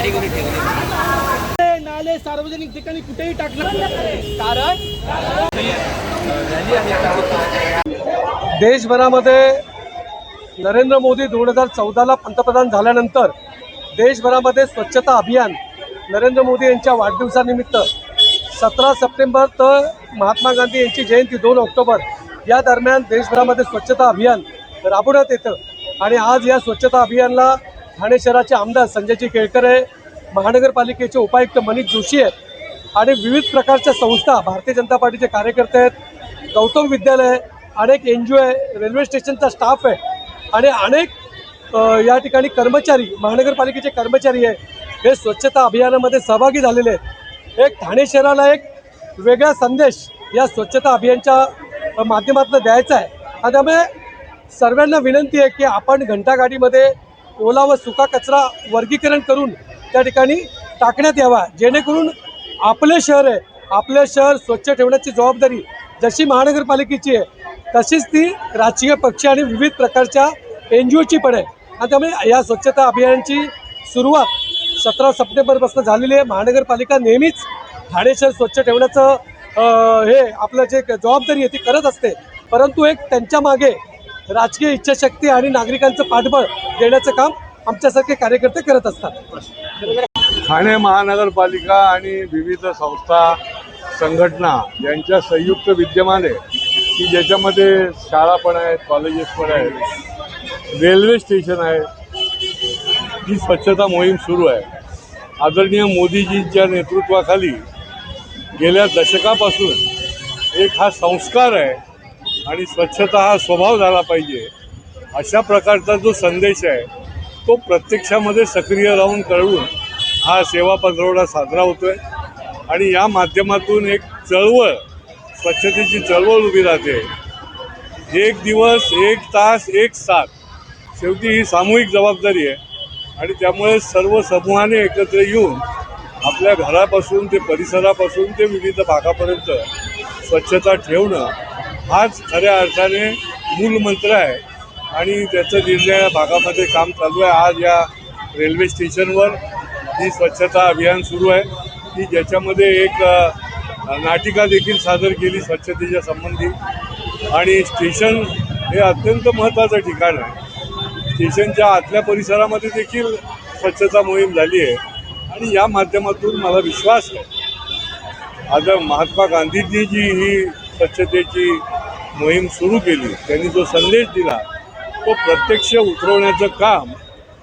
Category ठेवली नाले सार्वजनिक ठिकाणी कुठेही टाकलं कारण देशभरामध्ये नरेंद्र मोदी दोन हजार चौदाला पंतप्रधान झाल्यानंतर देशभरामध्ये स्वच्छता अभियान नरेंद्र मोदी यांच्या वाढदिवसानिमित्त सतरा सप्टेंबर तर महात्मा गांधी यांची जयंती दोन ऑक्टोबर या दरम्यान देशभरामध्ये स्वच्छता अभियान राबवण्यात येतं. आणि आज या स्वच्छता अभियानला ठाणे शहराचे आमदार संजयजी केळकर आहे. महानगरपालिकेचे उपायुक्त मनीष जोशी आहेत. आणि विविध प्रकारच्या संस्था भारतीय जनता पार्टीचे कार्यकर्ते आहेत. गौतम विद्यालय अनेक एन जी ओ आहे. रेल्वे स्टेशनचा स्टाफ आहे. आणि अनेक या ठिकाणी कर्मचारी महानगरपालिकेचे कर्मचारी आहे. हे स्वच्छता अभियानामध्ये सहभागी झालेले आहेत. एक ठाणे शहराला एक वेगळा संदेश या स्वच्छता अभियानच्या माध्यमातून द्यायचा आहे. आणि त्यामुळे सर्वांना विनंती आहे की आपण घंटागाडीमध्ये ओला व सुका कचरा वर्गीकरण करून त्या ठिकाणी टाकण्यात यावा जेणेकरून आपले शहर आहे आपले शहर स्वच्छ ठेवण्याची जबाबदारी जशी महानगरपालिकेची आहे तशीच ती राजकीय पक्ष आणि विविध प्रकारच्या एन जी ओची पण आहे. आणि त्यामुळे या स्वच्छता अभियानाची सुरुवात सतरा सप्टेंबरपासून झालेली आहे. महानगरपालिका नेहमीच ठाणे शहर स्वच्छ ठेवण्याचं हे आपलं जे जबाबदारी आहे ती करत असते. परंतु एक त्यांच्या मागे राजकीय इच्छाशक्ती आणि नागरिकांचं पाठबळ देण्याचं काम आमच्यासारखे कार्यकर्ते करत असतात. ठाणे महानगरपालिका आणि विविध संस्था संघटना यांच्या संयुक्त विद्यमाने की ज्याच्यामध्ये शाळा पण आहेत कॉलेजेस पण आहेत रेल्वे स्टेशन आहे ही स्वच्छता मोहीम सुरू आहे. आदरणीय मोदीजींच्या नेतृत्वाखाली गेल्या दशकापासून एक हा संस्कार आहे आणि स्वच्छता हा स्वभाव झाला पाहिजे. अशा प्रकारचा जो संदेश आहे तो प्रत्यक्षामध्ये सक्रिय राहून कळवून हा सेवा पंधरवडा साजरा होतोय. आणि या माध्यमातून एक चळवळ स्वच्छतेची चळवळ उभी राहते. एक दिवस एक तास एक साथ. शेवटी ही सामूहिक जबाबदारी आहे. आणि त्यामुळे सर्व समूहाने एकत्र येऊन आपल्या घरापासून ते परिसरापासून ते विविध भागापर्यंत स्वच्छता ठेवणं हाच खऱ्या अर्थाने मूलमंत्र आहे. आणि त्याचं निर्णय भागामध्ये काम चालू आहे. आज या रेल्वे स्टेशनवर ही स्वच्छता अभियान सुरू आहे. की ज्याच्यामध्ये एक नाटिका देखील सादर केली स्वच्छतेच्या संबंधी. आणि स्टेशन हे अत्यंत महत्त्वाचं ठिकाण आहे. स्टेशनच्या आतल्या परिसरामध्ये देखील स्वच्छता मोहीम झाली आहे. आणि या माध्यमातून मला विश्वास आहे. आता महात्मा गांधींनी जी ही स्वच्छतेची मोहीम सुरू केली. त्यांनी जो संदेश दिला तो प्रत्यक्ष उतरवण्याचं काम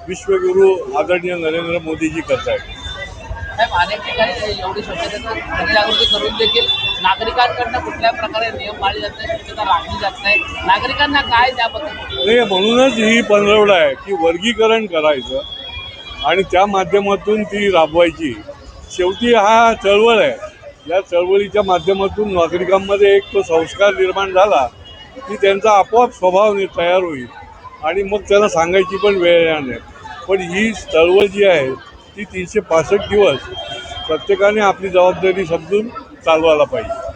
विश्वगुरू आदरणीय नरेंद्र मोदीजी करत आहेत साहेब अनेक ठिकाणी एवढी स्वच्छतेचं जनजागृती करून देखील नागरिकांकडनं कुठल्या प्रकारे नियम पाळले जात नाही स्वच्छता राखली जात नाही नागरिकांना काय त्याबद्दल? नाही म्हणूनच ही पंधरवडा आहे की वर्गीकरण करायचं आणि त्या माध्यमातून ती राबवायची. शेवटी हा चळवळ आहे. या चळवळीच्या माध्यमातून नागरिकांमध्ये एक तो संस्कार निर्माण झाला की त्यांचा आपोआप स्वभाव तयार होईल. आणि मग त्यांना सांगायची पण वेळ येणार. नाही पण ही चळवळ जी आहे ती तीनशे पासष्ट दिवस प्रत्येकाने आपली जबाबदारी समजून चालवायला पाहिजे.